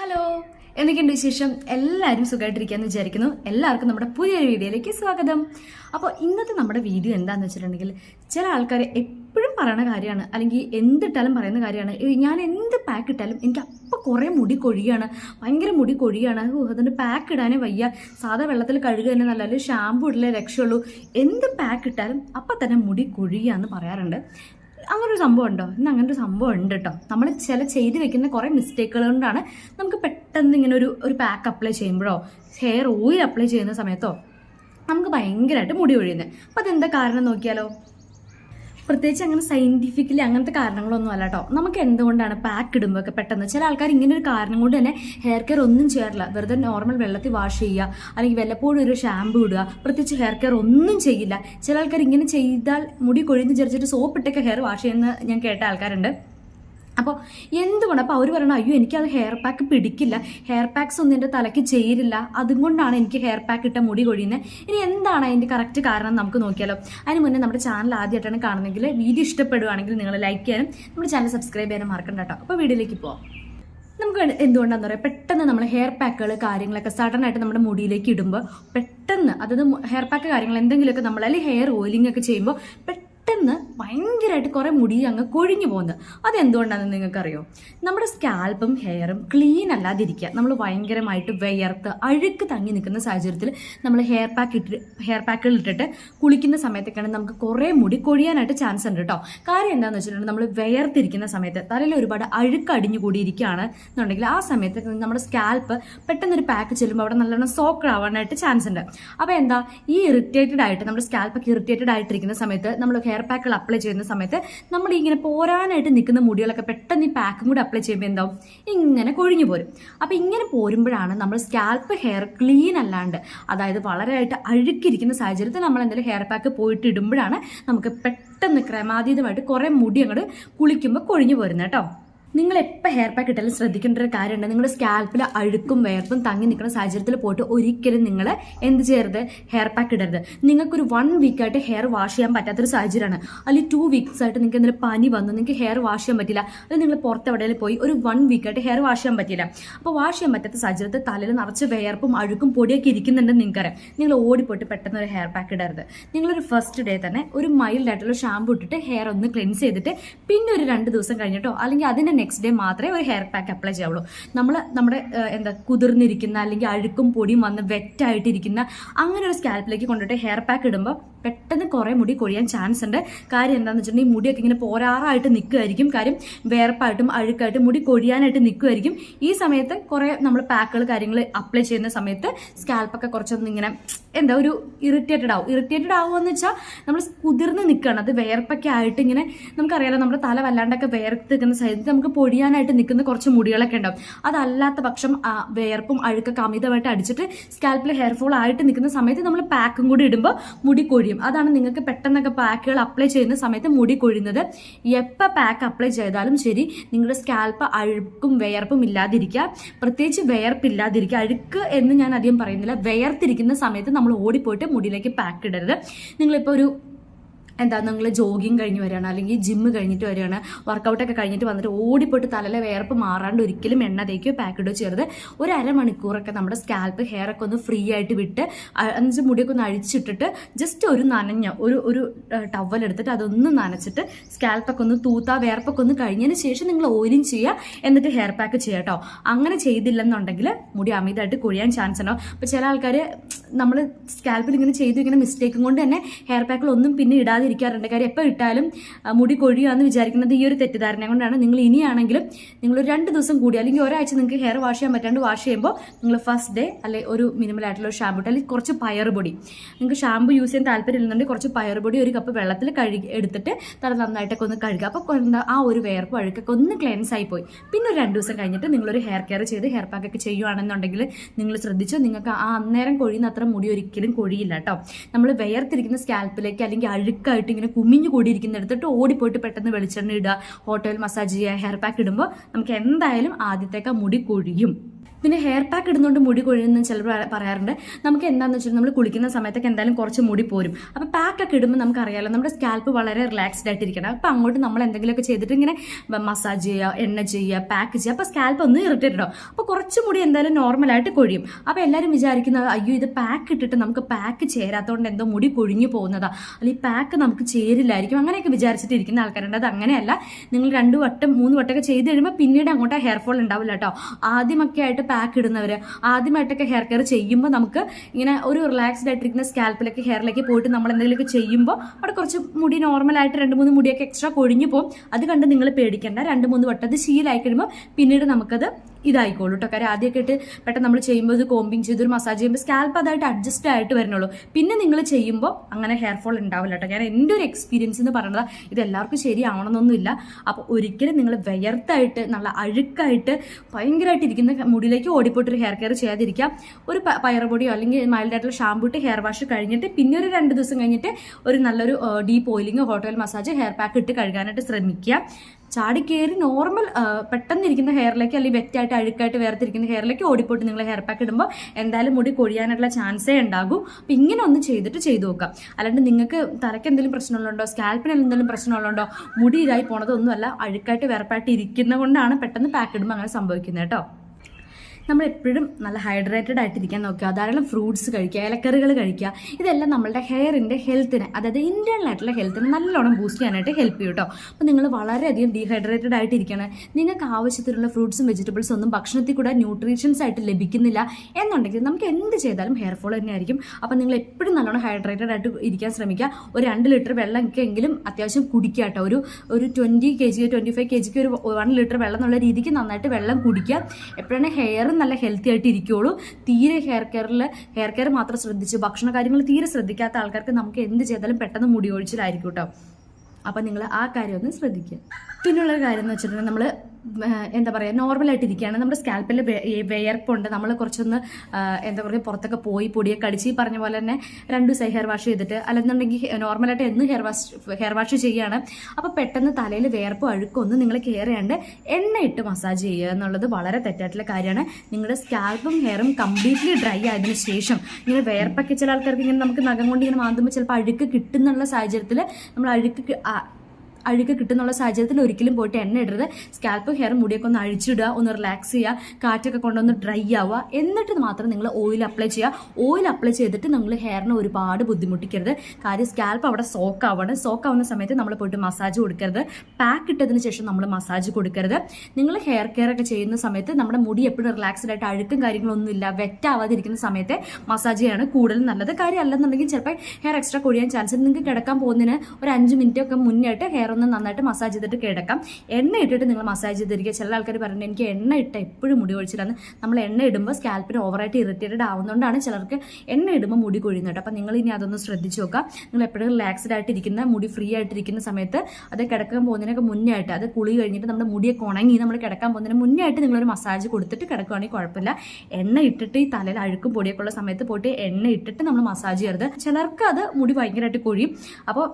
Hello. എന്തൊക്കെയുണ്ട് വിശേഷം? എല്ലാവരും സുഖമായിട്ടിരിക്കാന്ന് വിചാരിക്കുന്നു. എല്ലാവർക്കും നമ്മുടെ പുതിയൊരു വീഡിയോയിലേക്ക് സ്വാഗതം. അപ്പോൾ ഇന്നത്തെ നമ്മുടെ വീഡിയോ എന്താണെന്ന് വെച്ചിട്ടുണ്ടെങ്കിൽ ചില ആൾക്കാർ എപ്പോഴും പറയുന്ന കാര്യമാണ്. അല്ലെങ്കിൽ എന്തിട്ടാലും പറയുന്ന കാര്യമാണ്. ഞാൻ എന്ത് പാക്ക് ഇട്ടാലും എനിക്ക് അപ്പോൾ കുറേ മുടി കൊഴിയാണ്. ഭയങ്കര മുടി കൊഴിയാണ്. അതുകൊണ്ട് പാക്ക് ഇടാനേ വയ്യ. സാധാ വെള്ളത്തിൽ കഴുകുക തന്നെ നല്ല ഷാമ്പു ഇടലേ രക്ഷയുള്ളൂ. എന്ത് പാക്ക് ഇട്ടാലും അപ്പം തന്നെ മുടി കൊഴിയാന്ന് പറയാറുണ്ട്. അങ്ങനെ ഒരു സംഭവം ഉണ്ടോ ഇന്ന് അങ്ങനെ ഒരു സംഭവം ഉണ്ട് കേട്ടോ നമ്മൾ ചില ചെയ്ത് വെക്കുന്ന കുറേ മിസ്റ്റേക്കുകൾ കൊണ്ടാണ് നമുക്ക് പെട്ടെന്ന് ഇങ്ങനെ ഒരു ഒരു പാക്ക് അപ്ലൈ ചെയ്യുമ്പോഴോ ഹെയർ ഓയിൽ അപ്ലൈ ചെയ്യുന്ന സമയത്തോ നമുക്ക് ഭയങ്കരമായിട്ട് മുടി ഒഴിയുന്നത് അപ്പം അതെന്താ കാരണം നോക്കിയാലോ? പ്രത്യേകിച്ച് അങ്ങനെ സയന്റിഫിക്കലി അങ്ങനത്തെ കാരണങ്ങളൊന്നും അല്ല കേട്ടോ നമുക്ക് എന്തുകൊണ്ടാണ് പാക്ക് ഇടുമ്പോൾ ഒക്കെ പെട്ടെന്ന്? ചില ആൾക്കാർ ഇങ്ങനെ ഒരു കാരണം കൊണ്ട് തന്നെ ഹെയർ കെയർ ഒന്നും ചെയ്യാറില്ല. വെറുതെ നോർമൽ വെള്ളത്തിൽ വാഷ് ചെയ്യുക അല്ലെങ്കിൽ വല്ലപ്പോഴും ഒരു ഷാമ്പു ഇടുക പ്രത്യേകിച്ച് ഹെയർ കെയർ ഒന്നും ചെയ്യില്ല. ചില ആൾക്കാർ ഇങ്ങനെ ചെയ്താൽ മുടി കൊഴിഞ്ഞ് സോപ്പ് ഇട്ടൊക്കെ ഹെയർ വാഷ് ചെയ്യുന്ന ഞാൻ കേട്ട ആൾക്കാരുണ്ട്. അപ്പോൾ എന്തുകൊണ്ട്? അപ്പോൾ അവർ പറയണം അയ്യോ എനിക്കത് ഹെയർ പാക്ക് പിടിക്കില്ല. ഹെയർ പാക്സ് ഒന്നും എന്റെ തലയ്ക്ക് ചേരില്ല അതുകൊണ്ടാണ് എനിക്ക് ഹെയർ പാക്ക് ഇട്ട മുടി കൊഴിയുന്നത് ഇനി എന്താണ് അതിന്റെ കറക്റ്റ് കാരണം നമുക്ക് നോക്കിയാലോ. അതിന് മുന്നേ നമ്മുടെ ചാനൽ ആദ്യമായിട്ടാണ് കാണുന്നെങ്കിൽ വീഡിയോ ഇഷ്ടപ്പെടുവാണെങ്കിൽ നിങ്ങൾ ലൈക്ക് ചെയ്യാനും നമ്മുടെ ചാനൽ സബ്സ്ക്രൈബ് ചെയ്യാനും മറക്കണ്ട കേട്ടോ അപ്പോൾ വീഡിയോയിലേക്ക് പോവാം. നമുക്ക് എന്തുകൊണ്ടാണെന്ന് പറയാം? പെട്ടെന്ന് നമ്മൾ ഹെയർ പാക്കുകൾ കാര്യങ്ങളൊക്കെ സഡൻ ആയിട്ട് നമ്മുടെ മുടിയിലേക്ക് ഇടുമ്പോൾ പെട്ടെന്ന് അതായത് ഹെയർ പാക്ക് കാര്യങ്ങൾ എന്തെങ്കിലുമൊക്കെ നമ്മൾ അല്ലെങ്കിൽ ഹെയർ ഓയിലിംഗ് ഒക്കെ ചെയ്യുമ്പോൾ പെട്ടെന്ന് ഭയങ്കരമായിട്ട് കുറേ മുടി അങ്ങ് കൊഴിഞ്ഞു പോകുന്നത് അതെന്തുകൊണ്ടാണെന്ന് നിങ്ങൾക്കറിയോ? നമ്മുടെ സ്കാൽപ്പും ഹെയറും ക്ലീൻ അല്ലാതിരിക്കുക. നമ്മൾ ഭയങ്കരമായിട്ട് വിയർത്ത് അഴുക്ക് തങ്ങി നിൽക്കുന്ന സാഹചര്യത്തിൽ നമ്മൾ ഹെയർ പാക്ക് ഇട്ട് ഹെയർ പാക്കുകൾ ഇട്ടിട്ട് കുളിക്കുന്ന സമയത്തൊക്കെയാണ് നമുക്ക് കുറേ മുടി കൊഴിയാനായിട്ട് ചാൻസ് ഉണ്ട് കേട്ടോ. കാര്യം എന്താണെന്ന് വെച്ചിട്ടുണ്ടെങ്കിൽ നമ്മൾ വിയർത്തിരിക്കുന്ന സമയത്ത് തലയിൽ ഒരുപാട് അഴുക്ക് അടിഞ്ഞു കൂടിയിരിക്കുകയാണ് എന്നുണ്ടെങ്കിൽ ആ സമയത്ത് നമ്മുടെ സ്കാൽപ്പ് പെട്ടെന്നൊരു പാക്ക് ചെല്ലുമ്പോൾ അവിടെ നല്ലോണം സോക്ക് ആവാനായിട്ട് ചാൻസ് ഉണ്ട്. അപ്പോൾ എന്താ? ഈ ഇറിറ്റേറ്റഡ് ആയിട്ട് നമ്മുടെ സ്കാൽപ്പൊക്കെ ഇറിറ്റേറ്റഡ് ആയിട്ടിരിക്കുന്ന സമയത്ത് നമ്മൾ ഹെയർ പാക്കുകൾ അപ്ലൈ ചെയ്യുന്ന സമയത്ത് നമ്മൾ ഇങ്ങനെ പോരാനായിട്ട് നിൽക്കുന്ന മുടികളൊക്കെ പെട്ടെന്ന് ഈ പാക്കും കൂടി അപ്ലൈ ചെയ്യുമ്പോൾ എന്താവും? ഇങ്ങനെ കൊഴിഞ്ഞു പോരും. അപ്പോൾ ഇങ്ങനെ പോരുമ്പോഴാണ് നമ്മൾ സ്കാൽപ്പ് ഹെയർ ക്ലീൻ അല്ലാണ്ട് അതായത് വളരെയായിട്ട് അഴുക്കിരിക്കുന്ന സാഹചര്യത്തിൽ നമ്മൾ എന്തെങ്കിലും ഹെയർ പാക്ക് പോയിട്ട് ഇടുമ്പോഴാണ് നമുക്ക് പെട്ടെന്ന് ക്രമാതീതമായിട്ട് കുറേ മുടി അങ്ങോട്ട് കുളിക്കുമ്പോൾ കൊഴിഞ്ഞു പോരുന്നത് കേട്ടോ. നിങ്ങൾ എപ്പോൾ ഹെയർ പാക്ക് ഇട്ടാലും ശ്രദ്ധിക്കേണ്ട ഒരു കാര്യമുണ്ട്. നിങ്ങളുടെ സ്കാൽപ്പിൽ അഴുക്കും വേർപ്പും തങ്ങി നിൽക്കുന്ന സാഹചര്യത്തിൽ പോയിട്ട് ഒരിക്കലും നിങ്ങൾ എന്ത് ചെയ്യരുത്? ഹെയർ പാക്ക് ഇടരുത്. നിങ്ങൾക്കൊരു വൺ വീക്കായിട്ട് ഹെയർ വാഷ് ചെയ്യാൻ പറ്റാത്തൊരു സാഹചര്യമാണ്. അല്ലെങ്കിൽ ടു വീക്സ് ആയിട്ട് നിങ്ങൾക്ക് എന്തെങ്കിലും പനി വന്നു നിങ്ങൾക്ക് ഹെയർ വാഷ് ചെയ്യാൻ പറ്റില്ല അല്ലെങ്കിൽ നിങ്ങൾ പുറത്തെവിടെയെങ്കിലും പോയി ഒരു വൺ വീക്കായിട്ട് ഹെയർ വാഷ് ചെയ്യാൻ പറ്റില്ല അപ്പോൾ വാഷ് ചെയ്യാൻ പറ്റാത്ത സാഹചര്യത്തിൽ തലയിൽ നിറച്ച് വേർപ്പും അഴുക്കും പൊടിയൊക്കെ ഇരിക്കുന്നുണ്ടെന്ന് നിങ്ങൾക്കറിയാം. നിങ്ങൾ ഓടിപ്പോയിട്ട് പെട്ടെന്ന് ഒരു ഹെയർ പാക്ക് ഇടരുത്. നിങ്ങളൊരു ഫസ്റ്റ് ഡേ തന്നെ ഒരു മൈൽഡ് ആയിട്ടുള്ള ഷാമ്പു ഇട്ടിട്ട് ഹെയർ ഒന്ന് ക്ലെൻസ് ചെയ്തിട്ട് പിന്നെ ഒരു രണ്ട് ദിവസം കഴിഞ്ഞിട്ടോ അല്ലെങ്കിൽ അതിന്റെ നെക്സ്റ്റ് ഡേ മാത്രമേ ഒരു ഹെയർ പാക്ക് അപ്ലൈ ചെയ്യാവുള്ളൂ. നമ്മൾ നമ്മുടെ എന്താ കുതിർന്നിരിക്കുന്ന അല്ലെങ്കിൽ അഴുക്കും പൊടിയും വന്ന് വെറ്റായിട്ടിരിക്കുന്ന അങ്ങനെ ഒരു സ്കാൽപ്പിലേക്ക് കൊണ്ടിട്ട് ഹെയർ പാക്ക് ഇടുമ്പോൾ പെട്ടെന്ന് കുറേ മുടി കൊഴിയാൻ ചാൻസ് ഉണ്ട്. കാര്യം എന്താണെന്ന് വെച്ചിട്ടുണ്ടെങ്കിൽ മുടിയൊക്കെ ഇങ്ങനെ പോരാറായിട്ട് നിൽക്കുമായിരിക്കും കാര്യം വേർപ്പായിട്ടും അഴുക്കായിട്ടും മുടി കൊഴിയാനായിട്ട് നിൽക്കുമായിരിക്കും ഈ സമയത്ത് കുറേ നമ്മൾ പാക്കുകൾ കാര്യങ്ങൾ അപ്ലൈ ചെയ്യുന്ന സമയത്ത് സ്കാൽപ്പൊക്കെ കുറച്ചൊന്നും ഇങ്ങനെ എന്താ ഒരു ഇറിറ്റേറ്റഡ് ആവും. ഇറിറ്റേറ്റഡ് ആവുമെന്ന് വെച്ചാൽ നമ്മൾ കുതിർന്ന് നിൽക്കണം അത് വേർപ്പൊക്കെ ആയിട്ട് ഇങ്ങനെ നമുക്കറിയാലോ നമ്മുടെ തല വല്ലാണ്ടൊക്കെ വേർത്ത് നിൽക്കുന്ന സമയത്ത് നമുക്ക് പൊടിയാനായിട്ട് നിൽക്കുന്ന കുറച്ച് മുടികളൊക്കെ ഉണ്ടാവും. അതല്ലാത്ത പക്ഷം വേർപ്പും അഴുക്കൊക്കെ അമിതമായിട്ട് അടിച്ചിട്ട് സ്കാൽപ്പിൽ ഹെയർ ഫോൾ ആയിട്ട് നിൽക്കുന്ന സമയത്ത് നമ്മൾ പാക്കും കൂടി ഇടുമ്പോൾ മുടി കൊഴിയും. അതാണ് നിങ്ങൾക്ക് പെട്ടെന്നൊക്കെ പാക്കുകൾ അപ്ലൈ ചെയ്യുന്ന സമയത്ത് മുടി കൊഴിയുന്നത്. എപ്പോൾ പാക്ക് അപ്ലൈ ചെയ്താലും ശരി നിങ്ങളുടെ സ്കാൽപ്പ് അഴുക്കും വിയർപ്പും ഇല്ലാതിരിക്കുക. പ്രത്യേകിച്ച് വിയർപ്പില്ലാതിരിക്കുക അഴുക്ക് എന്ന് ഞാൻ അധികം പറയുന്നില്ല. വിയർത്തിരിക്കുന്ന സമയത്ത് നമ്മൾ ഓടിപ്പോയിട്ട് മുടിയിലേക്ക് പാക്ക് ഇടരുത്. നിങ്ങളിപ്പോൾ ഒരു എന്താ നിങ്ങൾ ജോഗിങ് കഴിഞ്ഞ് വരികയാണ് അല്ലെങ്കിൽ ജിമ്മ് കഴിഞ്ഞിട്ട് വരികയാണ് വർക്കൗട്ടൊക്കെ കഴിഞ്ഞിട്ട് വന്നിട്ട് ഓടിപ്പോയിട്ട് തലയിലെ വേർപ്പ് മാറാണ്ട് ഒരിക്കലും എണ്ണ തേക്കോ പാക്കറ്റോ ചേർത്ത് ഒരു അരമണിക്കൂറൊക്കെ നമ്മുടെ സ്കാൽപ്പ് ഹെയർ ഒക്കെ ഒന്ന് ഫ്രീ ആയിട്ട് വിട്ട് അഞ്ച് മുടിയൊക്കെ ഒന്ന് അഴിച്ചിട്ടിട്ട് ജസ്റ്റ് ഒരു നനഞ്ഞ ഒരു ഒരു ടവൽ എടുത്തിട്ട് അതൊന്ന് നനച്ചിട്ട് സ്കാൽപ്പൊക്കെ ഒന്ന് തൂത്താ വേർപ്പൊക്കെ ഒന്ന് കഴിഞ്ഞതിന് ശേഷം നിങ്ങൾ ഓയിലും ചെയ്യുക എന്നിട്ട് ഹെയർ പാക്ക് ചെയ്യുക കേട്ടോ. അങ്ങനെ ചെയ്തില്ലെന്നുണ്ടെങ്കിൽ മുടി അമിതമായിട്ട് കൊഴിയാൻ ചാൻസ് ഉണ്ടാവും. അപ്പോൾ ചില ആൾക്കാർ നമ്മൾ സ്കാൽപ്പിൽ ഇങ്ങനെ ചെയ്തു ഇങ്ങനെ മിസ്റ്റേക്കും കൊണ്ട് തന്നെ ഹെയർ പാക്കിൽ ഒന്നും പിന്നെ ഇടാതിരിക്കാറുണ്ട് കാര്യം എപ്പോൾ ഇട്ടാലും മുടി കൊഴിയാന്ന് വിചാരിക്കുന്നത് ഈ ഒരു തെറ്റിദ്ധാരണ കൊണ്ടാണ്. നിങ്ങൾ ഇനിയാണെങ്കിലും നിങ്ങൾ രണ്ട് ദിവസം കൂടി അല്ലെങ്കിൽ ഒരാഴ്ച നിങ്ങൾക്ക് ഹെയർ വാഷ് ചെയ്യാൻ പറ്റാണ്ട് വാഷ് ചെയ്യുമ്പോൾ നിങ്ങൾ ഫസ്റ്റ് ഡേ അല്ലെ ഒരു മിനിമൽ ആയിട്ടുള്ള ഒരു ഷാമ്പു അല്ലെങ്കിൽ കുറച്ച് പയർ പൊടി. നിങ്ങൾക്ക് ഷാമ്പു യൂസ് ചെയ്യാൻ താല്പര്യം ഇല്ലെന്നുണ്ടെങ്കിൽ കുറച്ച് പയർ പൊടി ഒരു കപ്പ് വെള്ളത്തിൽ കഴുകി എടുത്തിട്ട് തല നന്നായിട്ടൊക്കെ ഒന്ന് കഴുകുക. അപ്പോൾ എന്താ ആ ഒരു വേർപ്പ് അഴുക്കൊക്കെ ഒന്ന് ക്ലെൻസ് ആയി പോയി. പിന്നെ ഒരു രണ്ട് ദിവസം കഴിഞ്ഞിട്ട് നിങ്ങളൊരു ഹെയർ കെയർ ചെയ്ത് ഹെയർ പാക്ക് ഒക്കെ ചെയ്യുവാണെന്നുണ്ടെങ്കിൽ നിങ്ങൾ ശ്രദ്ധിച്ചോ നിങ്ങൾക്ക് ആ അന്നേരം കൊഴിയുന്ന അത്ര മുടി ഒരിക്കലും കൊഴിയില്ല കേട്ടോ നമ്മൾ വേർത്തിരിക്കുന്ന സ്കാൽപ്പിലേക്ക് അല്ലെങ്കിൽ അഴുക്കായിട്ട് ഇങ്ങനെ കുമിഞ്ഞു കൂടിയിരിക്കുന്നിടത്തിട്ട് ഓടിപ്പോയിട്ട് പെട്ടെന്ന് വെളിച്ചെണ്ണ ഇടുക ഹോട്ടൽ മസാജ് ചെയ്യുക ഹെയർ പാക്ക് ഇടുമ്പോൾ നമുക്ക് എന്തായാലും ആദ്യത്തേക്ക് മുടി കൊഴിയും. പിന്നെ ഹെയർ പാക്ക് ഇടുന്നുകൊണ്ട് മുടി കൊഴിയുന്ന ചിലർ പറയാറുണ്ട്. നമുക്ക് എന്താണെന്ന് വെച്ചാൽ നമ്മൾ കുളിക്കുന്ന സമയത്തൊക്കെ എന്തായാലും കുറച്ച് മുടി പോരും. അപ്പോൾ പാക്ക് ഒക്കെ ഇടുമ്പോൾ നമുക്കറിയാലോ നമ്മുടെ സ്കാൽപ്പ് വളരെ റിലാക്സ്ഡ് ആയിട്ടിരിക്കണം. അപ്പോൾ അങ്ങോട്ട് നമ്മൾ എന്തെങ്കിലുമൊക്കെ ചെയ്തിട്ട് ഇങ്ങനെ മസാജ് ചെയ്യുക എണ്ണ ചെയ്യുക പാക്ക് ചെയ്യുക. അപ്പോൾ സ്കാൽപ്പ് ഒന്ന് ഇറിട്ടിട്ടോ അപ്പോൾ കുറച്ച് മുടി എന്തായാലും നോർമലായിട്ട് കൊഴിയും. അപ്പോൾ എല്ലാവരും വിചാരിക്കുന്നത് അയ്യോ ഇത് പാക്ക് ഇട്ടിട്ട് നമുക്ക് പാക്ക് ചേരാത്തതുകൊണ്ട് എന്തോ മുടി കൊഴിഞ്ഞു പോകുന്നതാ. അല്ലെങ്കിൽ പാക്ക് നമുക്ക് ചേരില്ലായിരിക്കും. അങ്ങനെയൊക്കെ വിചാരിച്ചിട്ട് ഇരിക്കുന്ന ആൾക്കാരുണ്ട്. അത് അങ്ങനെയല്ല. നിങ്ങൾ രണ്ട് വട്ടം മൂന്ന് വട്ടമൊക്കെ ചെയ്ത് കഴിയുമ്പോൾ പിന്നീട് അങ്ങോട്ട് ഹെയർ ഫോൾ ഉണ്ടാവില്ല കേട്ടോ ആദ്യമൊക്കെ ആയിട്ട് പാക്ക് ഇടുന്നവർ ആദ്യമായിട്ടൊക്കെ ഹെയർ കെയർ ചെയ്യുമ്പോൾ നമുക്ക് ഇങ്ങനെ ഒരു റിലാക്സ്ഡ് ആയിട്ടിരിക്കുന്ന സ്കാൽപ്പിലൊക്കെ ഹെയറിലേക്ക് പോയിട്ട് നമ്മൾ എന്തെങ്കിലുമൊക്കെ ചെയ്യുമ്പോൾ അവിടെ കുറച്ച് മുടി നോർമലായിട്ട് രണ്ട് മൂന്ന് മുടിയൊക്കെ എക്സ്ട്രാ കൊഴിഞ്ഞു പോകും അത് കണ്ട് നിങ്ങൾ പേടിക്കേണ്ട. രണ്ട് മൂന്ന് വട്ടം അത് ശീലമായി കഴിയുമ്പോൾ പിന്നീട് നമുക്കത് ഇതായിക്കോളൂ കേട്ടോ കാര്യം ആദ്യമൊക്കെ ഇട്ട് പെട്ടെന്ന് നമ്മൾ ചെയ്യുമ്പോൾ ഇത് കോമ്പിങ് ചെയ്ത് ഒരു മസാജ് ചെയ്യുമ്പോൾ സ്കാൽപ്പ് അതായിട്ട് അഡ്ജസ്റ്റ് ആയിട്ട് വരുന്നുള്ളൂ പിന്നെ നിങ്ങൾ ചെയ്യുമ്പോൾ അങ്ങനെ ഹെയർ ഫോൾ ഉണ്ടാവില്ല കേട്ടോ ഞാൻ എന്റെ ഒരു എക്സ്പീരിയൻസ് എന്ന് പറയുന്നത് ഇത് എല്ലാവർക്കും ശരിയാവണമെന്നൊന്നുമില്ല. അപ്പോൾ ഒരിക്കലും നിങ്ങൾ വിയർത്തായിട്ട് നല്ല അഴുക്കായിട്ട് ഭയങ്കരമായിട്ട് ഇരിക്കുന്ന മുടിയിലേക്ക് ഓടിപ്പോയിട്ട് ഒരു ഹെയർ കെയർ ചെയ്യാതിരിക്കാം ഒരു പയറുപൊടിയോ അല്ലെങ്കിൽ മൈൽഡായിട്ടുള്ള ഷാമ്പൂ ഇട്ട് ഹെയർ വാഷ് കഴിഞ്ഞിട്ട് പിന്നെ ഒരു രണ്ട് ദിവസം കഴിഞ്ഞിട്ട് ഒരു നല്ലൊരു deep ഓയിലിങ്ങോ hot oil massage hair pack ഇട്ട് കഴുകാനായിട്ട് ശ്രമിക്കുക. ചാടി കയറി നോർമൽ പെട്ടെന്നിരിക്കുന്ന ഹെയറിലേക്ക് അല്ലെങ്കിൽ വെറ്റായിട്ട് അഴുക്കായിട്ട് വേർതിരിക്കുന്ന ഹെയറിലേക്ക് ഓടിപ്പോയിട്ട് നിങ്ങൾ ഹെയർ പാക്ക് ഇടുമ്പോൾ എന്തായാലും മുടി കൊഴിയാനുള്ള ചാൻസേ ഉണ്ടാകും. അപ്പം ഇങ്ങനെ ഒന്ന് ചെയ്തിട്ട് ചെയ്തു നോക്കാം അല്ലാണ്ട് നിങ്ങൾക്ക് തലയ്ക്ക് എന്തെങ്കിലും പ്രശ്നമുള്ളതുണ്ടോ? സ്കാൽപ്പിന് എന്തെങ്കിലും പ്രശ്നമുള്ളതുണ്ടോ? മുടി ഇതായി പോണതൊന്നുമല്ല. അഴുക്കായിട്ട് വേർപ്പായിട്ട് ഇരിക്കുന്ന കൊണ്ടാണ് പെട്ടെന്ന് പാക്ക് ഇടുമ്പോൾ അങ്ങനെ സംഭവിക്കുന്നത് കേട്ടോ. നമ്മൾ എപ്പോഴും നല്ല ഹൈഡ്രേറ്റഡ് ആയിട്ടിരിക്കാൻ നോക്കുക. ധാരാളം ഫ്രൂട്ട്സ് കഴിക്കുക ഇലക്കറികൾ കഴിക്കുക. ഇതെല്ലാം നമ്മളുടെ ഹെയറിന്റെ ഹെൽത്തിന് അതായത് ഇന്റേണൽ ആയിട്ടുള്ള ഹെൽത്തിന് നല്ലോണം ബൂസ്റ്റ് ചെയ്യാനായിട്ട് ഹെൽപ്പ് ചെയ്യും കേട്ടോ അപ്പോൾ നിങ്ങൾ വളരെയധികം ഡീഹൈഡ്രേറ്റഡ് ആയിട്ടിരിക്കുകയാണ് നിങ്ങൾക്ക് ആവശ്യത്തിലുള്ള ഫ്രൂട്ട്സും വെജിറ്റബിൾസും ഒന്നും ഭക്ഷണത്തിൽ കൂടെ ന്യൂട്രീഷൻസ് ആയിട്ട് ലഭിക്കുന്നില്ല എന്നുണ്ടെങ്കിൽ നമുക്ക് എന്ത് ചെയ്താലും ഹെയർ ഫോൾ തന്നെയായിരിക്കും അപ്പോൾ നിങ്ങൾ എപ്പോഴും നല്ലോണം ഹൈഡ്രേറ്റഡ് ആയിട്ട് ഇരിക്കാൻ ശ്രമിക്കുക. ഒരു രണ്ട് ലിറ്റർ വെള്ളം എങ്കിലും അത്യാവശ്യം കുടിക്കുക കേട്ടോ ഒരു ഒരു twenty K G twenty five K ജിക്ക് ഒരു വൺ ലിറ്റർ വെള്ളം എന്നുള്ള രീതിക്ക് നന്നായിട്ട് വെള്ളം കുടിക്കുക. എപ്പോഴാണ് ഹെയർ നല്ല ഹെൽത്തി ആയിട്ട് ഇരിക്കുകയുള്ളൂ തീരെ ഹെയർ കെയറിൽ ഹെയർ കെയർ മാത്രം ശ്രദ്ധിച്ച് ഭക്ഷണ കാര്യങ്ങൾ തീരെ ശ്രദ്ധിക്കാത്ത ആൾക്കാർക്ക് നമുക്ക് എന്ത് ചെയ്താലും പെട്ടെന്ന് മുടി ഒഴിച്ചിലായിരിക്കും കേട്ടോ അപ്പം നിങ്ങൾ ആ കാര്യം ഒന്ന് ശ്രദ്ധിക്കുക. പിന്നുള്ളൊരു കാര്യം എന്ന് വെച്ചിട്ടുണ്ടെങ്കിൽ നമ്മൾ എന്താ പറയുക നോർമലായിട്ട് ഇരിക്കുകയാണ്. നമ്മുടെ സ്കാൽപ്പിൽ വിയർപ്പുണ്ട് നമ്മൾ കുറച്ചൊന്ന് എന്താ പറയുക പുറത്തൊക്കെ പോയി പൊടിയൊക്കെ അടിച്ച് ഈ പറഞ്ഞ പോലെ തന്നെ രണ്ട് ദിവസം ഹെയർ വാഷ് ചെയ്തിട്ട്. അല്ലെന്നുണ്ടെങ്കിൽ നോർമലായിട്ട് എന്ന് ഹെയർ വാഷ് ഹെയർ വാഷ് ചെയ്യുകയാണ് അപ്പോൾ പെട്ടെന്ന് തലയിൽ വിയർപ്പ് അഴുക്കൊന്നും നിങ്ങൾ കെയർ ചെയ്യാണ്ട് എണ്ണ ഇട്ട് മസാജ് ചെയ്യുക എന്നുള്ളത് വളരെ തെറ്റായിട്ടുള്ള കാര്യമാണ്. നിങ്ങളുടെ സ്കാൽപ്പും ഹെയറും കംപ്ലീറ്റ്ലി ഡ്രൈ ആയതിനു ശേഷം ഇങ്ങനെ വിയർപ്പൊക്കെ ചില ആൾക്കാർക്ക് ഇങ്ങനെ നമുക്ക് നഖം കൊണ്ട് ഇങ്ങനെ മാന്തുമ്പോൾ ചിലപ്പോൾ അഴുക്ക് കിട്ടുന്നുള്ള സാഹചര്യത്തിൽ നമ്മൾ അഴുക്ക് അഴുക്ക് കിട്ടുന്നുള്ള സാഹചര്യത്തിൽ ഒരിക്കലും പോയിട്ട് എണ്ണ ഇടരുത്. സ്കാൽപ്പ് ഹെയർ മുടിയൊക്കെ ഒന്ന് അഴിച്ചിടുക ഒന്ന് റിലാക്സ് ചെയ്യുക കാറ്റൊക്കെ കൊണ്ടൊന്ന് ഡ്രൈ ആവുക. എന്നിട്ട് മാത്രം നിങ്ങൾ ഓയിൽ അപ്ലൈ ചെയ്യുക. ഓയിൽ അപ്ലൈ ചെയ്തിട്ട് നിങ്ങൾ ഹെയറിനെ ഒരുപാട് ബുദ്ധിമുട്ടിക്കരുത്. കാര്യം സ്കാൽപ്പ് അവിടെ സോക്ക് ആവണം. സോക്ക് ആവുന്ന സമയത്ത് നമ്മൾ പോയിട്ട് മസാജ് കൊടുക്കരുത്. പാക്ക് ഇട്ടതിന് ശേഷം നമ്മൾ മസാജ് കൊടുക്കരുത്. നിങ്ങൾ ഹെയർ കെയർ ഒക്കെ ചെയ്യുന്ന സമയത്ത് നമ്മുടെ മുടി എപ്പോഴും റിലാക്സ്ഡ് ആയിട്ട് അഴുക്കും കാര്യങ്ങളൊന്നും ഇല്ല. വെറ്റാവാതിരിക്കുന്ന സമയത്ത് മസാജ് ചെയ്യാണ് കൂടുതൽ നല്ലത്. കാര്യം അല്ലെന്നുണ്ടെങ്കിൽ ചിലപ്പോൾ ഹെയർ എക്സ്ട്രാ കൊഴിയാൻ ചാൻസ് നിങ്ങൾക്ക് കിടക്കാൻ പോകുന്നതിന് ഒരു അഞ്ച് മിനിറ്റ് ഒക്കെ മുന്നായിട്ട് ഹെയർ ഒന്ന് നന്നായിട്ട് മസാജ് ചെയ്തിട്ട് കിടക്കാം. എണ്ണ ഇട്ടിട്ട് നിങ്ങൾ മസാജ് ചെയ്തിരിക്കുക. ചില ആൾക്കാർ പറയുന്നത് എനിക്ക് എണ്ണ ഇട്ട എപ്പോഴും മുടി കൊഴിച്ചിലാണ് നമ്മൾ എണ്ണ ഇടുമ്പോൾ സ്കാൽപ്പിന് ഓവറായിട്ട് ഇറിറ്റേറ്റഡ് ആവുന്നതുകൊണ്ടാണ് ചിലർക്ക് എണ്ണ ഇടുമ്പോൾ മുടി കൊഴിയുന്നത് അപ്പം നിങ്ങൾ ഇനി അതൊന്ന് ശ്രദ്ധിച്ച് നോക്കുക. നിങ്ങൾ എപ്പോഴും റിലാക്സ്ഡ് ആയിട്ടിരിക്കുന്ന മുടി ഫ്രീ ആയിട്ടിരിക്കുന്ന സമയത്ത് അത് കിടക്കാൻ പോകുന്നതിനൊക്കെ മുന്നേ ആയിട്ട് അത് കുളി കഴിഞ്ഞിട്ട് നമ്മുടെ മുടിയെ ഉണങ്ങി നമ്മൾ കിടക്കാൻ പോകുന്നതിന് മുന്നേ ആയിട്ട് നിങ്ങളൊരു മസാജ് കൊടുത്തിട്ട് കിടക്കുകയാണെങ്കിൽ കുഴപ്പമില്ല. എണ്ണ ഇട്ടിട്ട് ഈ തലയിൽ അഴുക്കും പൊടിയൊക്കെ ഉള്ള സമയത്ത് പോയിട്ട് എണ്ണ ഇട്ടിട്ട് നമ്മൾ മസാജ് ചെയ്യരുത്. ചിലർക്ക് അത് മുടി ഭയങ്കരമായിട്ട് കൊഴിയും. അപ്പോൾ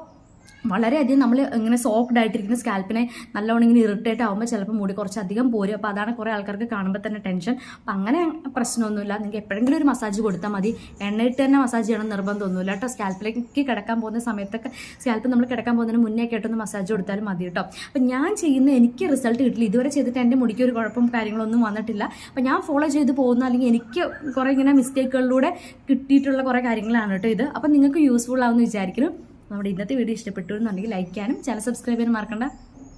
വളരെയധികം നമ്മൾ ഇങ്ങനെ സോഫ്റ്റ് ആയിട്ടിരിക്കുന്ന സ്കാൽപ്പിനെ നല്ലോണം ഇങ്ങനെ ഇറിറ്റേറ്റ് ആകുമ്പോൾ ചിലപ്പോൾ മുടി കുറച്ചധികം പോരും. അപ്പോൾ അതാണ് കുറേ ആൾക്കാർക്ക് കാണുമ്പോൾ തന്നെ ടെൻഷൻ അപ്പം അങ്ങനെ പ്രശ്നമൊന്നുമില്ല. നിങ്ങൾക്ക് എപ്പോഴെങ്കിലും ഒരു മസാജ് കൊടുത്താൽ മതി. എണ്ണയിട്ട് തന്നെ മസാജ് ചെയ്യണം നിർബന്ധമൊന്നുമില്ല കേട്ടോ. സ്കാൽപ്പിലേക്ക് കിടക്കാൻ പോകുന്ന സമയത്തൊക്കെ സ്കാൽപ്പ് നമ്മൾ കിടക്കാൻ പോകുന്നതിന് മുന്നേ കേട്ടൊന്ന് മസാജ് കൊടുത്താലും മതി കേട്ടോ. അപ്പം ഞാൻ ചെയ്യുന്ന എനിക്ക് റിസൾട്ട് കിട്ടില്ല. ഇതുവരെ ചെയ്തിട്ട് എന്റെ മുടിക്ക് ഒരു കുഴപ്പം കാര്യങ്ങളൊന്നും വന്നിട്ടില്ല. അപ്പം ഞാൻ ഫോളോ ചെയ്ത് പോകുന്ന അല്ലെങ്കിൽ എനിക്ക് കുറേ ഇങ്ങനെ മിസ്റ്റേക്കുകളിലൂടെ കിട്ടിയിട്ടുള്ള കുറേ കാര്യങ്ങളാണ് കേട്ടോ ഇത്. അപ്പം നിങ്ങൾക്ക് യൂസ്ഫുൾ ആവുമെന്ന് വിചാരിക്കുന്നു. നമ്മുടെ ഇന്നത്തെ വീഡിയോ ഇഷ്ടപ്പെട്ടു എന്നുണ്ടെങ്കിൽ ലൈക്ക് ചെയ്യാനും ചാനൽ സബ്സ്ക്രൈബ് ചെയ്യാനും മറക്കണ്ട.